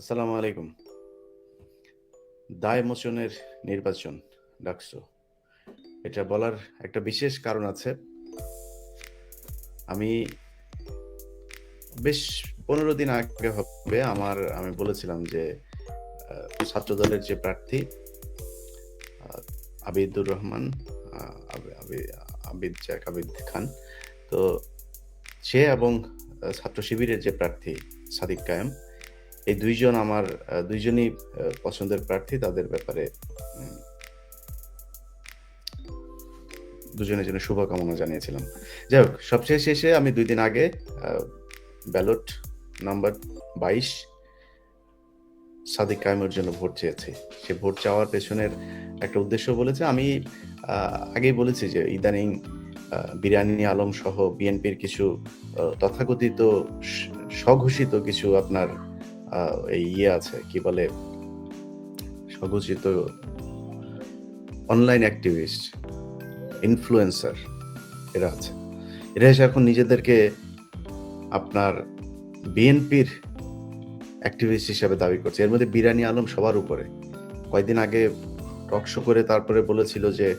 আসসালামু আলাইকুম। দায় মোচনের নির্বাচন ডাকসু এটা বলার একটা বিশেষ কারণ আছে। আমি বেশ পনেরো দিন আগে হবে, আমার, আমি বলেছিলাম যে ছাত্র দলের যে প্রার্থী আবিদুর রহমান আবিদ জাক আবিদ খান, তো সে এবং ছাত্র শিবিরের যে প্রার্থী সাদিক কায়েম এই দুইজন আমার দুইজনই পছন্দের প্রার্থী, তাদের ব্যাপারে দুজনের জন্য শুভকামনা জানিয়েছিলাম। যাই হোক সবচেয়ে শেষে আমি দুই দিন আগে ব্যালট নাম্বার বাইশ সাদিক কায়েমের জন্য ভোট চেয়েছি। সে ভোট চাওয়ার পেছনের একটা উদ্দেশ্য বলেছে। আমি আগেই বলেছি যে ইদানিং বিরিয়ানি আলম সহ বিএনপির কিছু তথাকথিত স্বঘোষিত কিছু আপনার এই ইয়ে আছে, কি বলে, স্বঘোষিত অনলাইন অ্যাক্টিভিস্ট ইনফ্লুয়েন্সার এরা আছে। এরা এসে এখন নিজেদেরকে আপনার বিএনপির অ্যাক্টিভিস্ট হিসাবে দাবি করছে। এর মধ্যে বিরানি আলম সবার উপরে। কয়েকদিন আগে টকশো করে তারপরে বলেছিল যে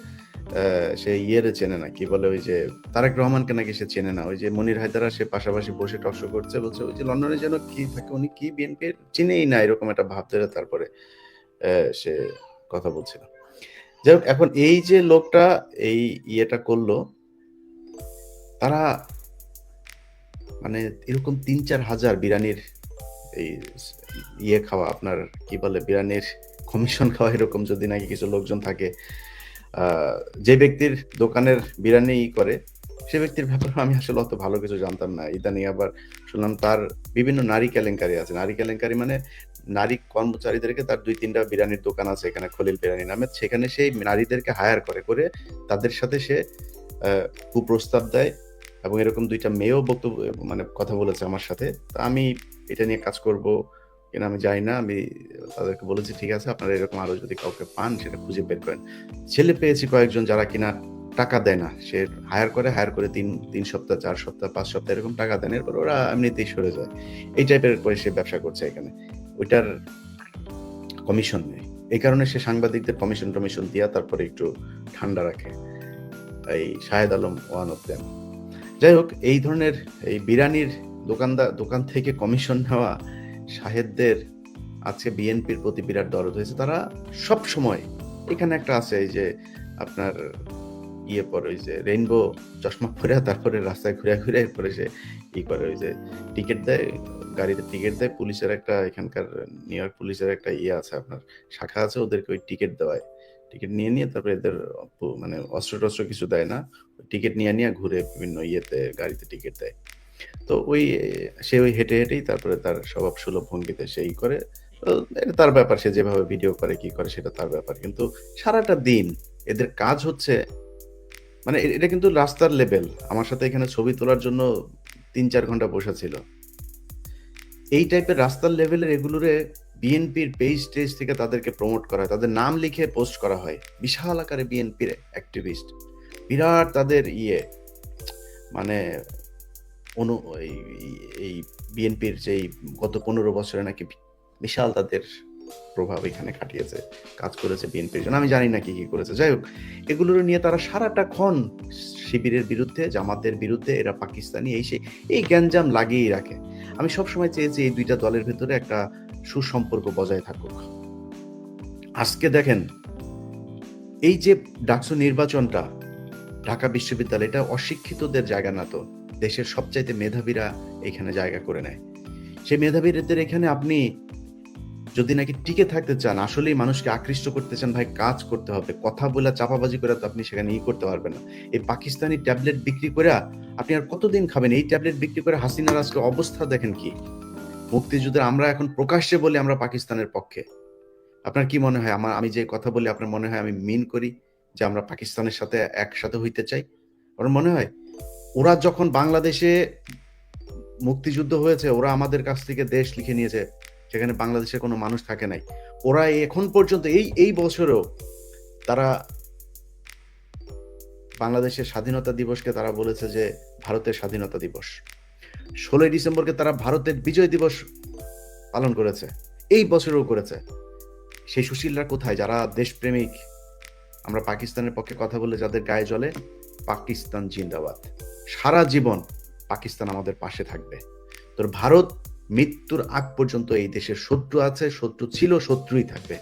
সে ইয়েরে চেনে না, কি বলে ওই যে তারেক রহমানকে নাকি সে চেনে না, ওই যে মনির হায়দারা সে পাশাপাশি বসে টকশো করছে, বলছে ওই যে লন্ডনে যেন কি থাকে, উনি কি বিএনপির চিনেই না, এরকম একটা ভাব ধরে তারপরে সে কথা বলছিল। যাই হোক, এখন এই যে লোকটা এই ইয়েটা করল, তারা মানে এরকম তিন চার হাজার বিরানির এই ইয়ে খাওয়া, আপনার কি বলে বিরানির কমিশন খাওয়া এরকম যদি নাকি কিছু লোকজন থাকে যে ব্যক্তির দোকানের বিরানি ই করে, সে ব্যক্তির ব্যাপারে আমি আসলে অত ভালো কিছু জানতাম না। ইদানিং আবার শুনলাম তার বিভিন্ন নারী কেলেঙ্কারি আছে। নারী কেলেঙ্কারি মানে নারী কর্মচারীদেরকে তার দুই তিনটা বিরানির দোকান আছে এখানে খলিল বিরানি নামে। সেখানে সেই নারীদেরকে হায়ার করে করে তাদের সাথে সে কুপ্রস্তাব দেয় এবং এরকম দুইটা মেয়েও বক্তব্য মানে কথা বলেছে আমার সাথে। তা আমি এটা নিয়ে কাজ করব কিনা আমি জানি না, আমি তাদেরকে বলেছি, ঠিক আছে, আপনারা এরকম আরও যদি কাউকে পান, সেটা খুঁজে বের করেন। ছেলে পেয়েছি কয়েকজন যারা কিনা টাকা দেয় না। সে হায়ার করে হায়ার করে তিন তিন সপ্তাহ, চার সপ্তাহ, পাঁচ সপ্তাহ এরকম টাকা দেন এরপর ওরা এমনিতেই সরে যায়। এই টাইপের করে সে ব্যবসা করছে এখানে। ওইটার কমিশন নেই। এই কারণে সে সাংবাদিকদের কমিশন টমিশন দিয়া তারপরে একটু ঠান্ডা রাখে। এই Shahed Alam one of them যাই হোক, এই ধরনের এই বিরানির দোকানদার দোকান থেকে কমিশন নেওয়া শাহেদদের আজকে বিএনপির প্রতি বিরাট দরদ হয়েছে। তারা সব সময় এখানে একটা আছে, এই যে আপনার ইয়ে পরে, ওই যে রেইনবো চশমা পরে তারপরে রাস্তায় ঘুরে ঘুরে পরে সে ই করে, ওই যে টিকিট দেয়, গাড়িতে টিকিট দেয়, পুলিশের একটা এখানকার নিউ ইয়র্ক পুলিশের একটা ইয়ে আছে, আপনার শাখা আছে, ওদেরকে ওই টিকিট দেওয়ায়। টিকিট নিয়ে নিয়ে তারপরে এদের মানে অস্ত্র টস্ত্র কিছু দেয় না টিকিট নিয়ে নিয়ে ঘুরে বিভিন্ন ইয়েতে, গাড়িতে টিকিট দেয়। তো ওই, সে ওই হেঁটে হেঁটেই তারপরে তার স্বভাব সুলভ ভঙ্গিতে সেই করে। তার ব্যাপার, সে যেভাবে ভিডিও করে, কি করে, সেটা তার ব্যাপার। কিন্তু সারাটা দিন এদের কাজ হচ্ছে মানে এটা কিন্তু রাস্তার লেভেল আমার সাথে এখানে ছবি তোলার জন্য তিন চার ঘণ্টা বসা ছিল। এই টাইপের রাস্তার লেভেলের এগুলোরে বিএনপির পেজ টেজ থেকে তাদেরকে প্রমোট করা হয়। তাদের নাম লিখে পোস্ট করা হয়। বিশাল আকারে বিএনপির অ্যাক্টিভিস্ট বিরাট তাদের ইয়ে মানে অনু, এই বিএনপির যেই গত পনেরো বছরে নাকি বিশাল তাদের প্রভাব এখানে কাটিয়েছে, কাজ করেছে বিএনপির জন্য। আমি জানি না কি কি করেছে। যাই হোক, এগুলো নিয়ে তারা সারাটা ক্ষণ শিবিরের বিরুদ্ধে, জামাতের বিরুদ্ধে, এরা পাকিস্তানি, এই সেই, এই গ্যাঞ্জাম লাগিয়েই রাখে। আমি সবসময় চেয়েছি এই দুইটা দলের ভেতরে একটা সুসম্পর্ক বজায় থাকুক। আজকে দেখেন, এই যে ডাকসু নির্বাচনটা, ঢাকা বিশ্ববিদ্যালয় এটা অশিক্ষিতদের জায়গা না তো। দেশের সবচাইতে মেধাবীরা এখানে জায়গা করে নেয়। সেই মেধাবীদের এখানে আপনি যদি নাকি টিকে থাকতে চান, আসলেই মানুষকে আকৃষ্ট করতে চান, ভাই কাজ করতে হবে, কথা বলে, চাপাবাজি করে তো আপনি সেখানে ই করতে পারবেন না। এই পাকিস্তানি ট্যাবলেট বিক্রি করে আপনি আর কতদিন খাবেন? এই ট্যাবলেট বিক্রি করে হাসিনার আজকে অবস্থা দেখেন কি? মুক্তিযুদ্ধের আমরা এখন প্রকাশ্যে বলি আমরা পাকিস্তানের পক্ষে। আপনার কি মনে হয়? আমার, আমি যে কথা বলি আপনার মনে হয় আমি মিন করি যে আমরা পাকিস্তানের সাথে একসাথে হইতে চাই? আমার মনে হয়? ওরা যখন বাংলাদেশে মুক্তিযুদ্ধ হয়েছে, ওরা আমাদের কাছ থেকে দেশ লিখে নিয়েছে সেখানে বাংলাদেশের কোনো মানুষ থাকে নাই। ওরা এখন পর্যন্ত, এই এই বছরেও তারা বাংলাদেশের স্বাধীনতা দিবসকে তারা বলেছে যে ভারতের স্বাধীনতা দিবস। ষোলোই ডিসেম্বরকে তারা ভারতের বিজয় দিবস পালন করেছে। এই বছরেও করেছে। সেই সুশীলরা কোথায়? যারা দেশপ্রেমিক, আমরা পাকিস্তানের পক্ষে কথা বলে যাদের গায়ে জ্বলে পাকিস্তান জিন্দাবাদ। সারা জীবন পাকিস্তান আমাদের পাশে থাকবে। তোর ভারত মৃত্যুর আগ পর্যন্ত এই দেশের শত্রু আছে, শত্রু ছিল, শত্রুই থাকবে।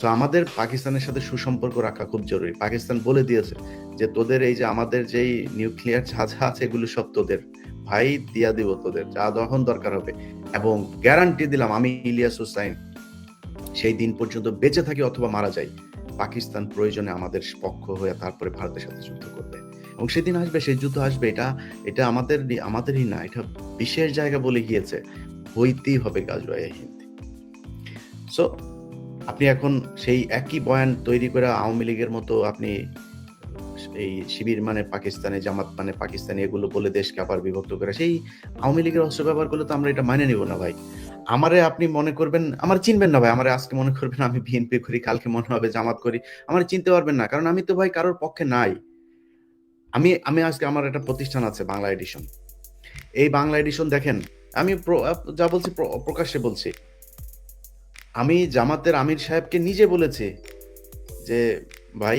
সো আমাদের পাকিস্তানের সাথে সুসম্পর্ক রাখা খুব জরুরি। পাকিস্তান বলে দিয়েছে যে তোদের এই যে আমাদের যেই নিউক্লিয়ার যা আছে, এগুলো সব তোদের। ভাই, দিয়া দিব তোদের। যা যখন দরকার হবে। এবং গ্যারান্টি দিলাম আমি ইলিয়াস হুসাইন, সেই দিন পর্যন্ত বেঁচে থাকি অথবা মারা যাই। পাকিস্তান প্রয়োজনে আমাদের পক্ষ হয়ে তারপরে ভারতের সাথে যুদ্ধ করবে। এবং সেদিন আসবে সেই যুদ্ধ আসবে, এটা এটা আমাদের আমাদেরই না, এটা বিশেষ জায়গা বলে গিয়েছে, হইতেই হবে গাজওয়াই হিন্দ। সো আপনি এখন সেই একই বয়ান তৈরি করে আওয়ামী লীগের মতো আপনি এই শিবির মানে পাকিস্তানে, জামাত মানে পাকিস্তানি এগুলো বলে দেশকে আবার বিভক্ত করে, সেই আওয়ামী লীগের অস্ত্র ব্যবহার করলে তো আমরা এটা মানে নিব না ভাই। আমারে আপনি মনে করবেন, আমার চিনবেন না ভাই, আমার আজকে মনে করবেন আমি বিএনপি করি, কালকে মনে হবে জামাত করি, আমার চিনতে পারবেন না, কারণ আমি তো ভাই কারোর পক্ষে নাই। আমি আমি আজকে আমার একটা প্রতিষ্ঠান আছে, বাংলা এডিশন এই বাংলা এডিশন দেখেন, আমি যা বলছি প্রকাশ্যে বলছি। আমি জামাতের আমির সাহেবকে নিজে বলেছি যে, ভাই,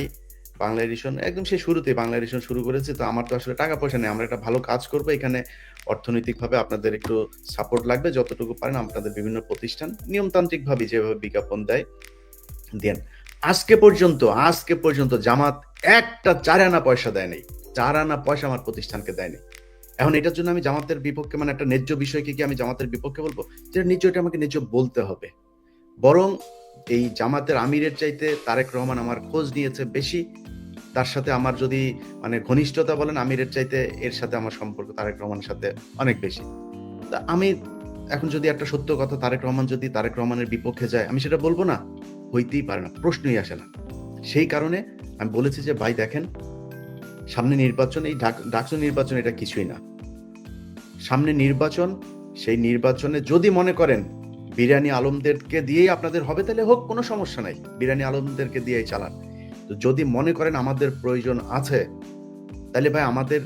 বাংলা এডিশন একদম সে শুরুতে বাংলা এডিশন শুরু করেছে, তো আমার তো আসলে টাকা পয়সা নেই, আমরা একটা ভালো কাজ করব, এখানে অর্থনৈতিকভাবে আপনাদের একটু সাপোর্ট লাগবে, যতটুকু পারেন আপনাদের বিভিন্ন প্রতিষ্ঠান নিয়মতান্ত্রিকভাবে যেভাবে বিজ্ঞাপন দেয়, দেন। আজকে পর্যন্ত আজকে পর্যন্ত জামাত একটা চার আনা পয়সা দেয় নেই চার আনা পয়সা আমার প্রতিষ্ঠানকে দেয়নি। এখন এটার জন্য আমি জামাতের বিপক্ষে মানে একটা ন্যায্য বিষয়কে কি আমি জামাতের বিপক্ষে বলব? যেটা ন্যায্য, এটা আমাকে ন্যায্য বলতে হবে। বরং এই জামাতের আমিরের চাইতে তারেক রহমান আমার খোঁজ নিয়েছে বেশি। তার সাথে আমার যদি মানে ঘনিষ্ঠতা বলেন, আমিরের চাইতে এর সাথে আমার সম্পর্ক তারেক রহমানের সাথে অনেক বেশি। তা আমি এখন যদি একটা সত্য কথা, তারেক রহমান যদি তারেক রহমানের বিপক্ষে যায়, আমি সেটা বলব না। হইতেই পারে না, প্রশ্নই আসে না। সেই কারণে আমি বলেছি যে, ভাই দেখেন সামনে নির্বাচন, এই ডাকসু নির্বাচন এটা কিছুই না। সামনে নির্বাচন, সেই নির্বাচনে যদি মনে করেন বিরিয়ানি আলমদেরকে দিয়েই আপনাদের হবে, তাহলে হোক, কোনো সমস্যা নাই। বিরিয়ানি আলমদেরকে দিয়েই চালান। তো যদি মনে করেন আমাদের প্রয়োজন আছে, তাহলে ভাই আমাদের,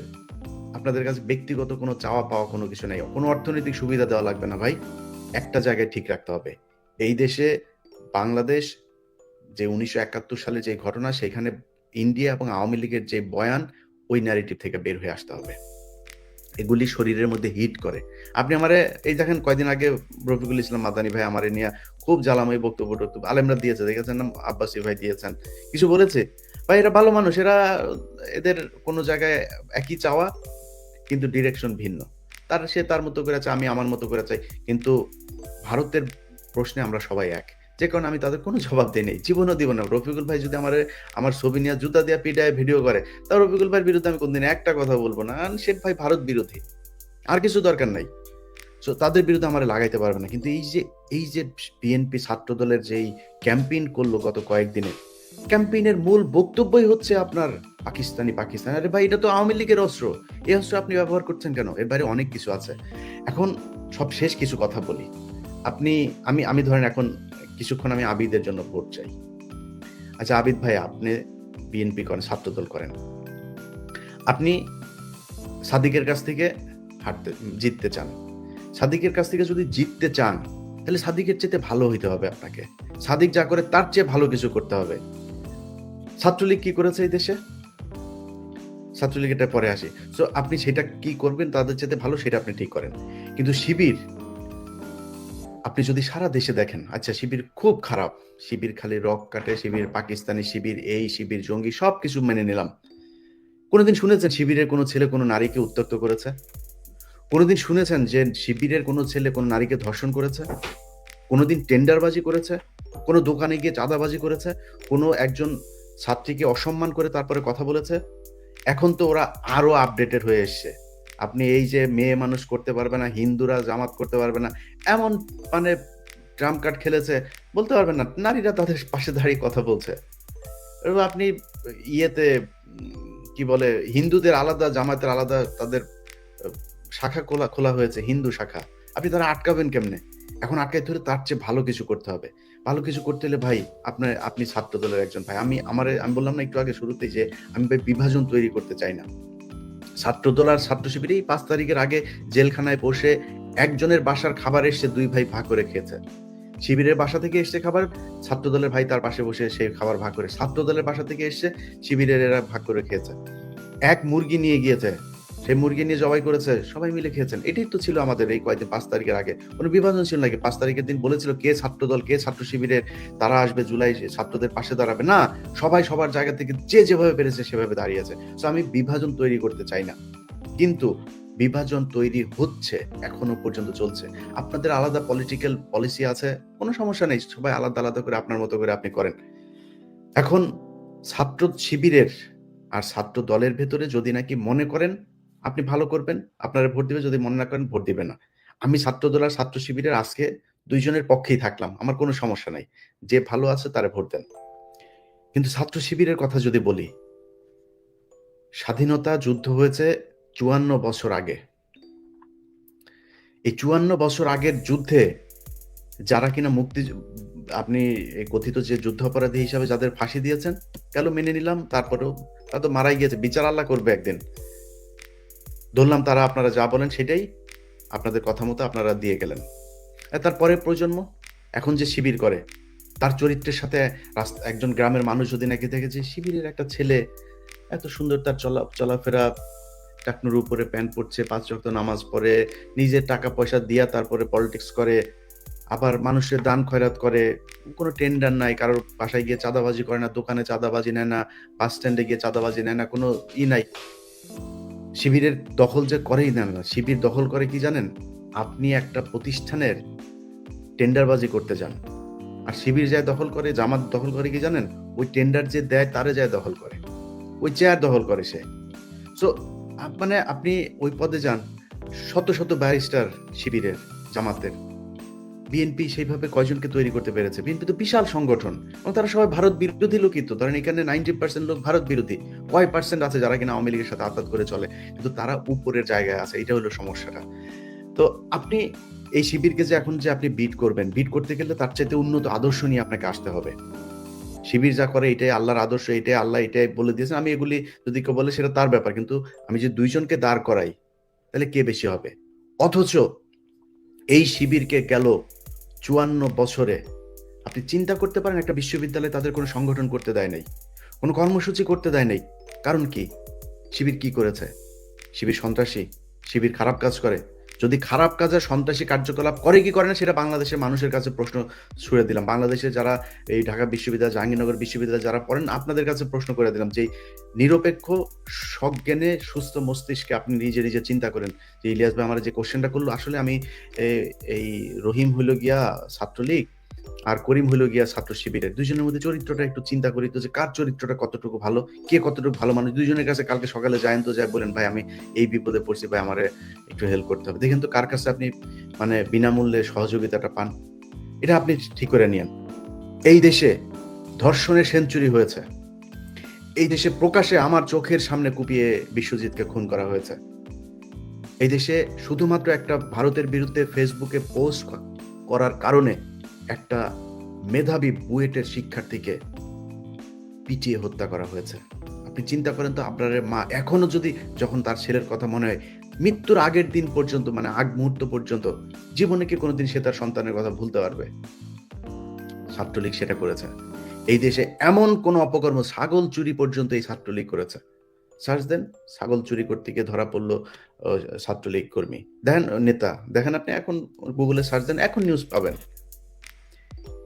আপনাদের কাছে ব্যক্তিগত কোনো চাওয়া পাওয়া কোনো কিছু নেই। কোনো অর্থনৈতিক সুবিধা দেওয়া লাগবে না ভাই। একটা জায়গায় ঠিক রাখতে হবে। এই দেশে বাংলাদেশ যে উনিশশো একাত্তর সালে যে ঘটনা, সেখানে ইন্ডিয়া এবং আওয়ামী লীগের যে বয়ান, ওই ন্যারেটিভ থেকে বের হয়ে আসতে হবে। এগুলি শরীরের মধ্যে হিট করে। আপনি আমারে, এই দেখেন কয়দিন আগে রফিকুল ইসলাম মাদানি ভাই আমারে নিয়ে খুব জ্বালাময় বক্তব্য টক্তব্য, আলেমরা দিয়েছে, দেখেছেন না? আব্বাসী ভাই দিয়েছেন। কিছু বলেছে? ভাই, এরা ভালো মানুষ, এরা এদের কোনো জায়গায় একই চাওয়া, কিন্তু ডিরেকশন ভিন্ন। তার, সে তার মতো করে চায়, আমি আমার মতো করে চাই, কিন্তু ভারতের প্রশ্নে আমরা সবাই এক। যে কারণে আমি তাদের কোনো জবাব দিই নেই। জীবনও দিব না। রফিকুল ভাই যদি আমার আমার ছবি নিয়ে জুতা দিয়ে পিটায় ভিডিও করে, তা রফিকুল ভাইয়ের বিরুদ্ধে আমি কোনদিন একটা কথা বলব না। সে ভাই ভারত বিরোধী। আর কিছু দরকার নাই। সো তাদের বিরুদ্ধে আমার লাগাইতে পারবে না। কিন্তু এই যে এই যে বিএনপি ছাত্র দলের যেই ক্যাম্পেইন করল গত কয়েকদিনে ক্যাম্পেইনের মূল বক্তব্যই হচ্ছে আপনার পাকিস্তানি পাকিস্তান। আরে ভাই, এটা তো আওয়ামী লীগের অস্ত্র। এই অস্ত্র আপনি ব্যবহার করছেন কেন? এর বাইরে অনেক কিছু আছে। এখন সব শেষ কিছু কথা বলি। আপনি, আমি আমি ধরেন এখন কিছুক্ষণ আমি আবিদের জন্য ভোট চাই। আচ্ছা আবিদ ভাই, আপনি বিএনপি করেন, ছাত্রদল করেন। আপনি সাদিকের কাছ থেকে হারতে, জিততে চান। সাদিকের কাছ থেকে যদি জিততে চান, তাহলে সাদিকের চেয়ে ভালো হইতে হবে আপনাকে। সাদিক যা করে, তার চেয়ে ভালো কিছু করতে হবে। ছাত্রলীগ কি করেছে এই দেশে? ছাত্রলীগ এটা পরে আসি। সো আপনি সেটা কি করবেন, তাদের চেয়ে ভালো, সেটা আপনি ঠিক করেন। কিন্তু শিবির আপনি যদি সারা দেশে দেখেন আচ্ছা শিবির খুব খারাপ। শিবির খালি রক কাটে, শিবির পাকিস্তানি শিবির, এই শিবির, জঙ্গি সব কিছু মেনে নিলাম। কোনোদিন শুনেছেন শিবিরের কোনো ছেলে কোনো নারীকে উত্তক্ত করেছে? কোনোদিন শুনেছেন যে শিবিরের কোনো ছেলে কোনো নারীকে ধর্ষণ করেছে? কোনোদিন টেন্ডারবাজি করেছে? কোনো দোকানে গিয়ে চাঁদাবাজি করেছে? কোনো একজন ছাত্রীকে অসম্মান করে তারপরে কথা বলেছে? এখন তো ওরা আরও আপডেটেড হয়ে এসছে। আপনি এই যে মেয়ে মানুষ করতে পারবে না, হিন্দুরা জামাত করতে পারবে না, এমন মানে ট্রাম্প কার্ড খেলেছে, বলতে পারবেন না, নারীরা তাদের পাশে দাঁড়িয়ে কথা বলছে। আপনি ইয়েতে, কি বলে, হিন্দুদের আলাদা জামাতের আলাদা তাদের শাখা খোলা খোলা হয়েছে, হিন্দু শাখা। আপনি তারা আটকাবেন কেমনে? এখন আটকাই ধরে তার চেয়ে ভালো কিছু করতে হবে। ভালো কিছু করতে হলে ভাই আপনার আপনি ছাত্র দলের একজন ভাই। আমি, আমার, আমি বললাম না একটু আগে শুরুতেই যে, আমি ভাই বিভাজন তৈরি করতে চাই না। ছাত্রদল আর ছাত্র শিবিরেই পাঁচ তারিখের আগে জেলখানায় বসে একজনের বাসার খাবার এসে দুই ভাই ভাগ করে খেয়েছে। শিবিরের বাসা থেকে এসছে খাবার, ছাত্রদলের ভাই তার পাশে বসে সেই খাবার ভাগ করে, ছাত্রদলের বাসা থেকে এসছে শিবিরের এরা ভাগ করে খেয়েছে। এক মুরগি নিয়ে গিয়েছে সেই মুরগি নিয়ে জবাই করেছে, সবাই মিলে খেয়েছেন। এটাই তো ছিল আমাদের এই কয়েকদিন, পাঁচ তারিখের আগে। কোনো বিভাজন ছিল নাকি? পাঁচ তারিখের দিন বলেছিল কে ছাত্র দল, কে ছাত্র শিবিরের, তারা আসবে জুলাই, ছাত্রদের পাশে দাঁড়াবে। না, সবাই সবার জায়গা থেকে যে যেভাবে পেরেছে সেভাবে দাঁড়িয়েছে। তো আমি বিভাজন তৈরি করতে চাই না। কিন্তু বিভাজন তৈরি হচ্ছে, এখনও পর্যন্ত চলছে। আপনাদের আলাদা পলিটিক্যাল পলিসি আছে, কোনো সমস্যা নেই। সবাই আলাদা আলাদা করে আপনার মতো করে আপনি করেন। এখন ছাত্র শিবিরের আর ছাত্র দলের ভেতরে যদি নাকি মনে করেন আপনি ভালো করবেন, আপনারা ভোট দিবে, যদি মনে না করেন ভোট দিবে না। আমি ছাত্র দল আর ছাত্র শিবিরের আজকে দুইজনের পক্ষেই থাকলাম, আমার কোনো সমস্যা নাই। যে ভালো আছে তারা ভোট দেন। কিন্তু ছাত্র শিবিরের কথা যদি বলি, স্বাধীনতা যুদ্ধ হয়েছে চুয়ান্ন বছর আগে। এই চুয়ান্ন বছর আগের যুদ্ধে যারা কিনা মুক্তি আপনি কথিত যে যুদ্ধ অপরাধী হিসাবে যাদের ফাঁসি দিয়েছেন, গেল মেনে নিলাম, তারপরেও তা তো মারাই গিয়েছে। বিচার আল্লাহ করবে একদিন। ধরলাম তারা আপনারা যা বলেন সেটাই আপনাদের কথা মতো আপনারা দিয়ে গেলেন। তারপরে প্রজন্ম এখন যে শিবির করে, তার চরিত্রের সাথে একজন গ্রামের মানুষ যদি নাকি দেখে যে শিবিরের একটা ছেলে এত সুন্দর তার চলা, চলাফেরা, টাকনুর উপরে প্যান্ট পরছে, পাঁচ রক্ত নামাজ পড়ে, নিজের টাকা পয়সা দিয়া তারপরে পলিটিক্স করে, আবার মানুষের দান খয়রাত করে, কোনো টেন্ডার নাই, কারোর বাসায় গিয়ে চাঁদাবাজি করে না, দোকানে চাঁদাবাজি নেয় না বাস স্ট্যান্ডে গিয়ে চাঁদাবাজি নেয় না, কোনো ই নাই। শিবিরের দখল যে করেই নেন না, শিবির দখল করে কি জানেন? আপনি একটা প্রতিষ্ঠানের টেন্ডারবাজি করতে যান। আর শিবির যায় দখল করে, জামাত দখল করে কি জানেন? ওই টেন্ডার যে দেয়, তারে যায় দখল করে। ওই চেয়ার দখল করে সে। সো মানে আপনি ওই পদে যান, শত শত ব্যারিস্টার শিবিরের, জামাতের। বিএনপি সেইভাবে কয়জনকে তৈরি করতে পেরেছে? বিএনপি তো বিশাল সংগঠন এবং তারা সবাই ভারত বিরোধী লোকই তো। ধরেন এখানে নাইনটি পার্সেন্ট লোক ভারত বিরোধী। কয় পার্সেন্ট আছে যারা কিনা আওয়ামী লীগের সাথে আত্মাত করে চলে? কিন্তু তারা উপরের জায়গায় আছে এটা হলো সমস্যাটা। তো আপনি এই শিবিরকে যে এখন যে আপনি বিট করবেন বিট করতে গেলে তার চাইতে উন্নত আদর্শ নিয়ে আপনাকে আসতে হবে। শিবির যা করে এটাই আল্লাহর আদর্শ, এটাই আল্লাহ, এটাই বলে দিয়েছেন। আমি এগুলি যদি কেউ বলে সেটা তার ব্যাপার। কিন্তু আমি যে দুইজনকে দাঁড় করাই, তাহলে কে বেশি হবে? অথচ এই শিবিরকে গেল চুয়ান্ন বছরে। আপনি চিন্তা করতে পারেন, একটা বিশ্ববিদ্যালয়ে তাদের কোনো সংগঠন করতে দেয় নাই, কোনো কর্মসূচি করতে দেয় নাই। কারণ কি? শিবির কি করেছে? শিবির সন্ত্রাসী, শিবির খারাপ কাজ করে। যদি খারাপ কাজে সন্ত্রাসী কার্যকলাপ করে, কি করে না, সেটা বাংলাদেশের মানুষের কাছে প্রশ্ন ছুড়ে দিলাম। বাংলাদেশে যারা এই ঢাকা বিশ্ববিদ্যালয়, জাহাঙ্গীরনগর বিশ্ববিদ্যালয় যারা পড়েন, আপনাদের কাছে প্রশ্ন করে দিলাম যে, নিরপেক্ষ, সজ্ঞানে সুস্থ মস্তিষ্কে আপনি নিজে নিজে চিন্তা করেন যে, ইলিয়াস ভাই আমার যে কোশ্চেনটা করল, আসলে আমি এই রহিম হইল গিয়া ছাত্রলীগ আর করিম হইল গিয়া ছাত্র শিবিরের দুইজনের মধ্যে চরিত্রটা একটু চিন্তা করি তো যে কার চরিত্রটা কতটুকু ভালো, কে কতটুকু ভালো মানুষ। দুইজনের কাছে কালকে সকালে যায়েন তো যায় বলেন, ভাই, আমি এই বিপদে পড়ছি, ভাই, আমার একটু হেল্প করতে হবে। দেখেন তো কার কাছে আপনি মানে বিনামূল্যে সহযোগিতাটা পান। এটা আপনি ঠিক করে নিয়েন। এই দেশে ধর্ষণের সেঞ্চুরি হয়েছে। এই দেশে প্রকাশে আমার চোখের সামনে কুপিয়ে বিশ্বজিৎকে খুন করা হয়েছে। এই দেশে শুধুমাত্র একটা ভারতের বিরুদ্ধে ফেসবুকে পোস্ট করার কারণে একটা মেধাবী বুয়েটের শিক্ষার্থীকে পিটিয়ে হত্যা করা হয়েছে। আপনি চিন্তা করেন তো, আপনার মা এখনও যদি যখন তার ছেলের কথা মনে হয়, মৃত্যুর আগের দিন পর্যন্ত মানে আগ মুহূর্ত পর্যন্ত, জীবনে কি কোনোদিন সে তার সন্তানের কথা ভুলতে পারবে? ছাত্রলীগ সেটা করেছে। এই দেশে এমন কোন অপকর্ম ছাগল চুরি পর্যন্ত এই ছাত্রলীগ করেছে। সার্চ দেন, ছাগল চুরি করতে গিয়ে ধরা পড়ল ছাত্রলীগ কর্মী। দেখেন নেতা, দেখেন আপনি এখন গুগলে সার্চ দেন, এখন নিউজ পাবেন।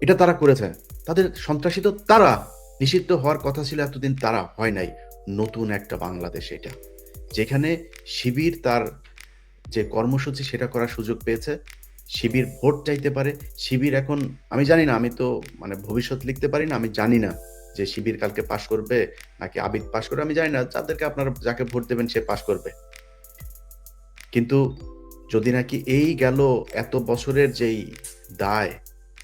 এটা তারা করেছে। তাদের সন্ত্রাসী তো তারা নিষিদ্ধ হওয়ার কথা ছিল এতদিন, তারা হয় নাই। নতুন একটা বাংলাদেশ এটা। যেখানে শিবির তার যে কর্মসূচি, সেটা করার সুযোগ পেয়েছে। শিবির ভোট চাইতে পারে। শিবির এখন, আমি জানি না, আমি তো মানে ভবিষ্যৎ লিখতে পারি না, আমি জানি না যে শিবির কালকে পাশ করবে নাকি আবিদ পাশ করবে। আমি জানি না, যাদেরকে আপনারা যাকে ভোট দেবেন, সে পাশ করবে। কিন্তু যদি নাকি এই গেল এত বছরের যেই দায়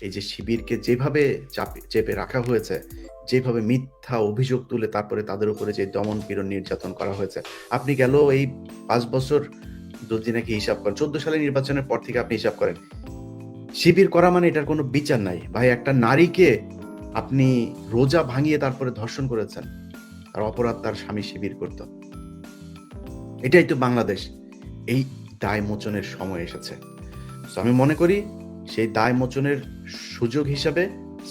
এই যে শিবিরকে যেভাবে চাপে, চেপে রাখা হয়েছে, যেভাবে মিথ্যা অভিযোগ তুলে তারপরে তাদের উপরে যে দমন পীড়ন নির্যাতন করা হয়েছে, আপনি গেল এই পাঁচ বছর যদি নাকি হিসাব করেন? চোদ্দ সালে নির্বাচনের পর থেকে আপনি হিসাব করেন। শিবির করা মানে এটার কোনো বিচার নাই। ভাই, একটা নারীকে আপনি রোজা ভাঙিয়ে তারপরে ধর্ষণ করেছেন আর অপরাধ তার স্বামী শিবির করত। এটাই তো বাংলাদেশ। এই দায় মোচনের সময় এসেছে। আমি মনে করি সেই দায় মোচনের সুযোগ হিসাবে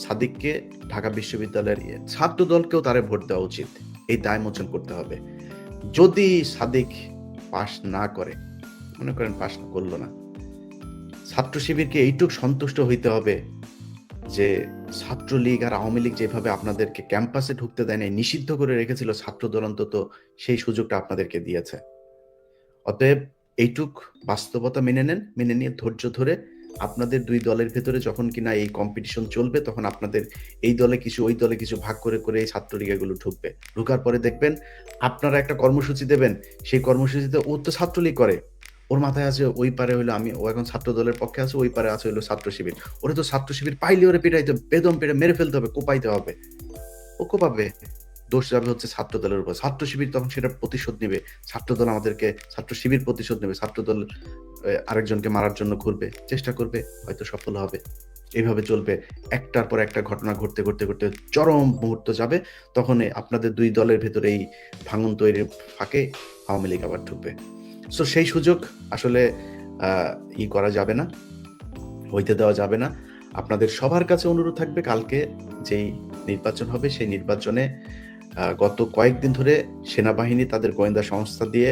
সাদিককে ঢাকা বিশ্ববিদ্যালয়ের ছাত্র দলকেও তারে ভোট দেওয়া উচিত। এই দায় মোচন করতে হবে। যদি সাদিক পাশ না করে, মনে করেন পাশ করল না, ছাত্র শিবিরকে এইটুক সন্তুষ্ট হইতে হবে যে ছাত্রলীগ আর আওয়ামী লীগ যেভাবে আপনাদেরকে ক্যাম্পাসে ঢুকতে দেয় নিষিদ্ধ করে রেখেছিল ছাত্র দল অন্তত, সেই সুযোগটা আপনাদেরকে দিয়েছে। অতএব এইটুক বাস্তবতা মেনে নেন, মেনে নিয়ে ধৈর্য ধরে আপনাদের দুই দলের ভেতরে যখন কিনা এই কম্পিটিশন চলবে, তখন আপনাদের এই দলে কিছু, ওই দলে কিছু ভাগ করে করে এই ছাত্রলীগ এগুলো ঢুকবে। ঢুকার পরে দেখবেন আপনারা একটা কর্মসূচি দেবেন, সেই কর্মসূচিতে ও তো ছাত্রলীগ করে। ওর মাথায় আছে ওই পারে হইল আমি, ও এখন ছাত্র দলের পক্ষে আছে, ওই পারে আছে হইল ছাত্র শিবির। ওরে তো ছাত্র শিবির পাইলে ওরে পিটাইতে বেদম পেটে মেরে ফেলতে হবে, কোপাইতে হবে। ও কোপাবে। দোষ যাবে হচ্ছে ছাত্র দলের উপর। ছাত্র শিবির তখন সেটা প্রতিশোধ নেবে। ছাত্র দল আমাদেরকে, ছাত্র শিবির প্রতিশোধ নেবে। ছাত্র দল আরেকজনকে মারার জন্য ঘুরবে, চেষ্টা করবে, হয়তো সফল হবে। এইভাবে চলবে। একটার পর একটা ঘটনা ঘটতে ঘটতে ঘটতে চরম মুহূর্ত যাবে। তখন আপনাদের দুই দলের ভেতরে এই ভাঙন তৈরির ফাঁকে আওয়ামী লীগ আবার ঢুকবে। সো সেই সুযোগ আসলে ই করা যাবে না, হইতে দেওয়া যাবে না। আপনাদের সবার কাছে অনুরোধ থাকবে, কালকে যেই নির্বাচন হবে, সেই নির্বাচনে গত কয়েকদিন ধরে সেনাবাহিনী তাদের গোয়েন্দা সংস্থা দিয়ে,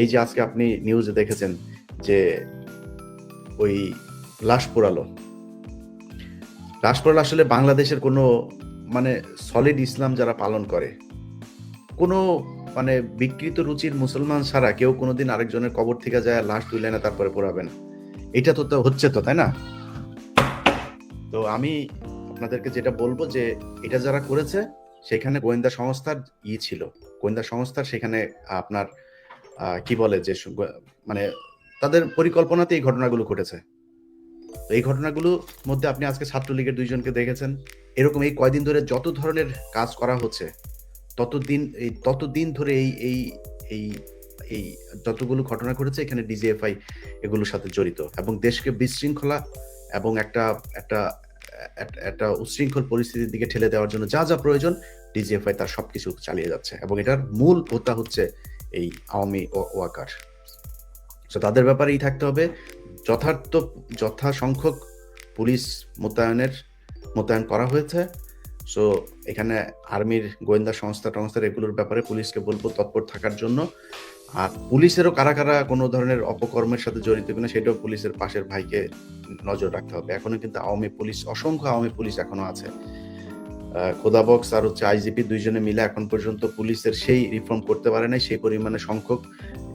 এই যে আজকে আপনি নিউজে দেখেছেন যে ওই লাশ পোড়ালো। লাশ পোড়ালো আসলে বাংলাদেশের কোনো মানে সলিড ইসলাম যারা পালন করে, কোনো মানে বিকৃত রুচির মুসলমান ছাড়া কেউ কোনোদিন আরেকজনের কবর থেকে যায় লাশ তুলে না তারপরে পোড়াবে না। এটা তো হচ্ছে তো, তাই না? তো আমি আপনাদেরকে যেটা বলব যে এটা যারা করেছে, সেখানে গোয়েন্দা সংস্থার ই ছিল। গোয়েন্দা সংস্থার সেখানে আপনার কি বলে যে মানে তাদের পরিকল্পনাতে এই ঘটনাগুলো ঘটেছে। এই ঘটনাগুলোর মধ্যে আপনি আজকে ছাত্রলীগের দুইজনকে দেখেছেন। এরকম এই কয়দিন ধরে যত ধরনের কাজ করা হচ্ছে, ততদিন এই ততদিন ধরে এই এই এই এই যতগুলো ঘটনা ঘটেছে, এখানে ডিজিএফআই এগুলোর সাথে জড়িত এবং দেশকে বিশৃঙ্খলা এবং একটা একটা, একটা- উচ্ছৃঙ্খল পরিস্থিতির দিকে ঠেলে দেওয়ার জন্য যা যা প্রয়োজন, ডিজিএফআই তার সবকিছু চালিয়ে যাচ্ছে এবং এটার মূল হোতা হচ্ছে এই আওয়ামী ওয়াকার। তো তাদের ব্যাপারেই থাকতে হবে। যথার্থ, যথা সংখ্যক পুলিশ মোতায়েনের, মোতায়েন করা হয়েছে। সো এখানে আর্মির গোয়েন্দা সংস্থা টংস্থার এগুলোর ব্যাপারে পুলিশকে বলব তৎপর থাকার জন্য। আর পুলিশেরও কারা কারা কোনো ধরনের অপকর্মের সাথে জড়িত কিনা, সেটাও পুলিশের পাশের ভাইকে নজর রাখতে হবে। এখনও কিন্তু আওয়ামী পুলিশ, অসংখ্য আওয়ামী পুলিশ এখনও আছে। খোদাবক্স আর হচ্ছে আইজিপি দুইজনে মিলে এখন পর্যন্ত পুলিশের সেই রিফর্ম করতে পারে নাই। সেই পরিমাণে সংখ্যক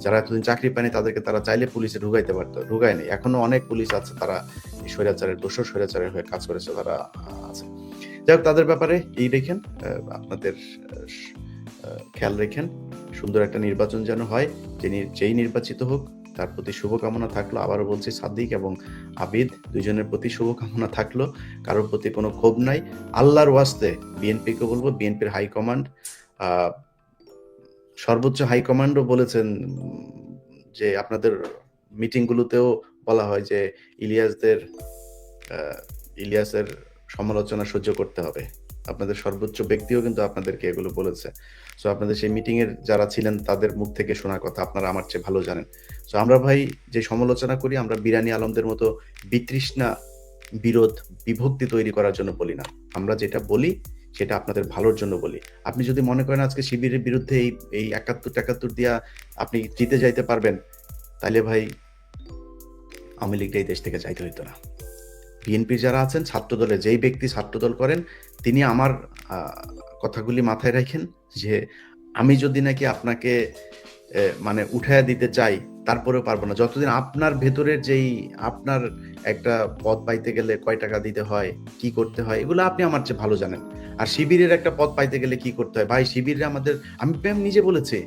যারা এতদিন চাকরি পায়নি, তাদেরকে তারা চাইলে পুলিশে ঢুকাইতে পারতো। ঢুকায় নেই। এখনও অনেক পুলিশ আছে, তারা স্বৈরাচারের দোষ স্বৈরাচারের হয়ে কাজ করেছে, তারা আছে। যাই হোক, তাদের ব্যাপারে এই রেখেন আপনাদের খেয়াল রেখেন, সুন্দর একটা নির্বাচন যেন হয়, যিনি, যেই নির্বাচিত হোক, তার প্রতি শুভকামনা থাকল। আবারও বলছি সাদ্দিক এবং আবিদ দুইজনের প্রতি শুভকামনা থাকল। কারোর প্রতি কোনো ক্ষোভ নাই। আল্লাহর ওয়াস্তে, বিএনপিকে বলব, বিএনপির হাইকমান্ড সর্বোচ্চ হাইকমান্ডও বলেছেন, যে আপনাদের মিটিংগুলোতেও বলা হয় যে ইলিয়াসদের ইলিয়াসের সমালোচনা সহ্য করতে হবে। আপনাদের সর্বোচ্চ ব্যক্তিও কিন্তু আপনাদেরকে এগুলো বলেছে। সো আপনাদের সেই মিটিং এর যারা ছিলেন, তাদের মুখ থেকে শোনা কথা আপনারা আমার চেয়ে ভালো জানেন। সো আমরা ভাই যে সমালোচনা করি, আমরা বিরানি আলমদের মতো বিতৃষ্ণা বিরোধ, বিভক্তি তৈরি করার জন্য বলি না। আমরা যেটা বলি সেটা আপনাদের ভালোর জন্য বলি। আপনি যদি মনে করেন আজকে শিবিরের বিরুদ্ধে এই এই একাত্তর টাকাত্তর দিয়া আপনি জিতে যাইতে পারবেন তাহলে ভাই আওয়ামী লীগটা এই দেশ থেকে যাইতে হইতো না। বিএনপি যারা আছেন, ছাত্রদলে যেই ব্যক্তি ছাত্রদল করেন, তিনি আমার কথাগুলি মাথায় রাখেন যে আমি যদি নাকি আপনাকে মানে উঠায় দিতে চাই তারপরেও পারব না। যতদিন আপনার ভেতরের যেই আপনার একটা পদ পাইতে গেলে কয় টাকা দিতে হয়, কি করতে হয়, এগুলো আপনি আমার চেয়ে ভালো জানেন। আর শিবিরের একটা পদ পাইতে গেলে কি করতে হয়? ভাই, শিবিরে আমাদের, আমি প্রেম নিজে বলেছে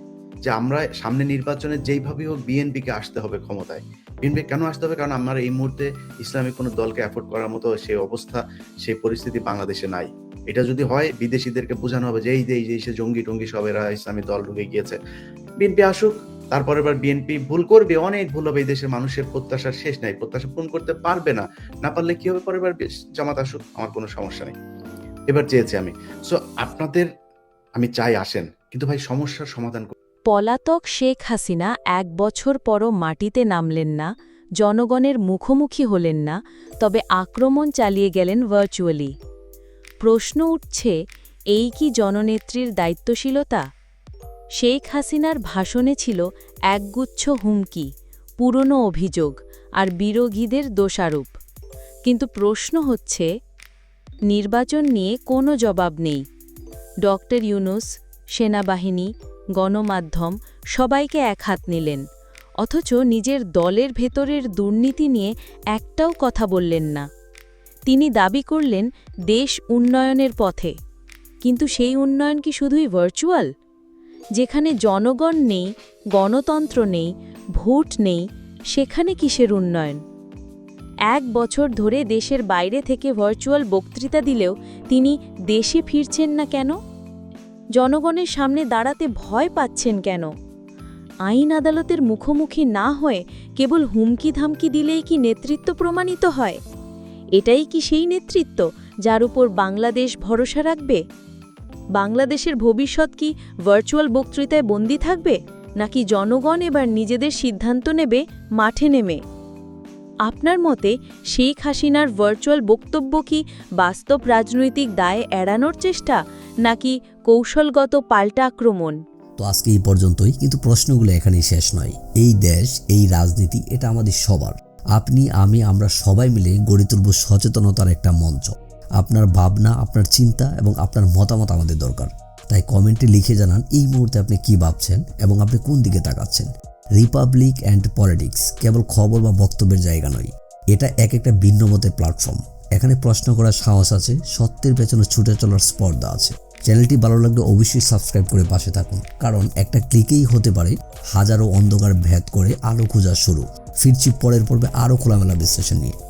যে আমরা সামনে নির্বাচনে যেইভাবে হোক বিএনপিকে আসতে হবে ক্ষমতায়। বিএনপি কেন আসতে হবে? কারণ আমার এই মুহূর্তে ইসলামিক কোনো দলকে অ্যাফোর্ড করার মতো সেই অবস্থা সেই পরিস্থিতি বাংলাদেশে নাই। এটা যদি হয়, বিদেশিদেরকে বোঝানো হবে যে এই যে, এই সে জঙ্গি টঙ্গি সব এরা ইসলামী দল ঢুকে গিয়েছে। বিএনপি আসুক তারপরে এবার বিএনপি ভুল করবে, অনেক ভুল হবে, এই দেশের মানুষের প্রত্যাশার শেষ নাই, প্রত্যাশা পূরণ করতে পারবে না না পারলে কি হবে পরে এবার জামাত আসুক, আমার কোনো সমস্যা নেই। এবার চেয়েছি আমি। সো আপনাদের, আমি চাই আসেন, কিন্তু ভাই সমস্যার সমাধান। পলাতক শেখ হাসিনা এক বছর পরও মাটিতে নামলেন না, জনগণের মুখোমুখি হলেন না, তবে আক্রমণ চালিয়ে গেলেন ভার্চুয়ালি প্রশ্ন উঠছে, এই কি জননেত্রীর দায়িত্বশীলতা? শেখ হাসিনার ভাষণে ছিল একগুচ্ছ হুমকি, পুরনো অভিযোগ আর বিরোধীদের দোষারোপ। কিন্তু প্রশ্ন হচ্ছে, নির্বাচন নিয়ে কোনো জবাব নেই। ডক্টর ইউনুস, সেনাবাহিনী, গণমাধ্যম সবাইকে এক হাত নিলেন, অথচ নিজের দলের ভেতরের দুর্নীতি নিয়ে একটাও কথা বললেন না। তিনি দাবি করলেন, দেশ উন্নয়নের পথে। কিন্তু সেই উন্নয়ন কি শুধুই ভার্চুয়াল যেখানে জনগণ নেই, গণতন্ত্র নেই, ভোট নেই, সেখানে কিসের উন্নয়ন? এক বছর ধরে দেশের বাইরে থেকে ভার্চুয়াল বক্তৃতা দিলেও তিনি দেশে ফিরছেন না কেন? জনগণের সামনে দাঁড়াতে ভয় পাচ্ছেন কেন? আইন আদালতের মুখোমুখি না হয়ে কেবল হুমকি ধামকি দিলেই কি নেতৃত্ব প্রমাণিত হয়? এটাই কি সেই নেতৃত্ব যার উপর বাংলাদেশ ভরসা রাখবে? বাংলাদেশের ভবিষ্যৎ কি ভার্চুয়াল বক্তৃতায় বন্দী থাকবে, নাকি জনগণ এবার নিজেদের সিদ্ধান্ত নেবে, মাঠে নেমে? আপনার মতে শেখ হাসিনার ভার্চুয়াল বক্তব্য কি বাস্তব রাজনৈতিক দায় এড়ানোর চেষ্টা, নাকি কৌশলগত পাল্টা আক্রমণ? তো আজকে এই পর্যন্তই, কিন্তু প্রশ্নগুলো এখানেই শেষ নয়। এই দেশ, এই রাজনীতি, এটা আমাদের সবার। আপনি, আমি, আমরা সবাই মিলে গড়ে তুলব সচেতনতার একটা মঞ্চ। আপনার ভাবনা, আপনার চিন্তা এবং আপনার মতামত আমাদের দরকার। তাই কমেন্টে লিখে জানান এই মুহূর্তে আপনি কি ভাবছেন এবং আপনি কোন দিকে তাকাচ্ছেন। রিপাবলিক অ্যান্ড পলিটিক্স কেবল খবর বা বক্তব্যের জায়গা নয়। এটা এক একটা ভিন্ন মতের প্ল্যাটফর্ম এখানে প্রশ্ন করার সাহস আছে, সত্যের পেছনে ছুটে চলার স্পর্ধা আছে। চ্যানেলটি ভালো লাগলে অবশ্যই সাবস্ক্রাইব করে পাশে থাকুন। কারণ একটা ক্লিকেই হতে পারে হাজারো অন্ধকার ভেদ করে আলো খোঁজা শুরু। ফিরছি পরের পর্বে আরও খোলামেলা বিশ্লেষণ নিয়ে।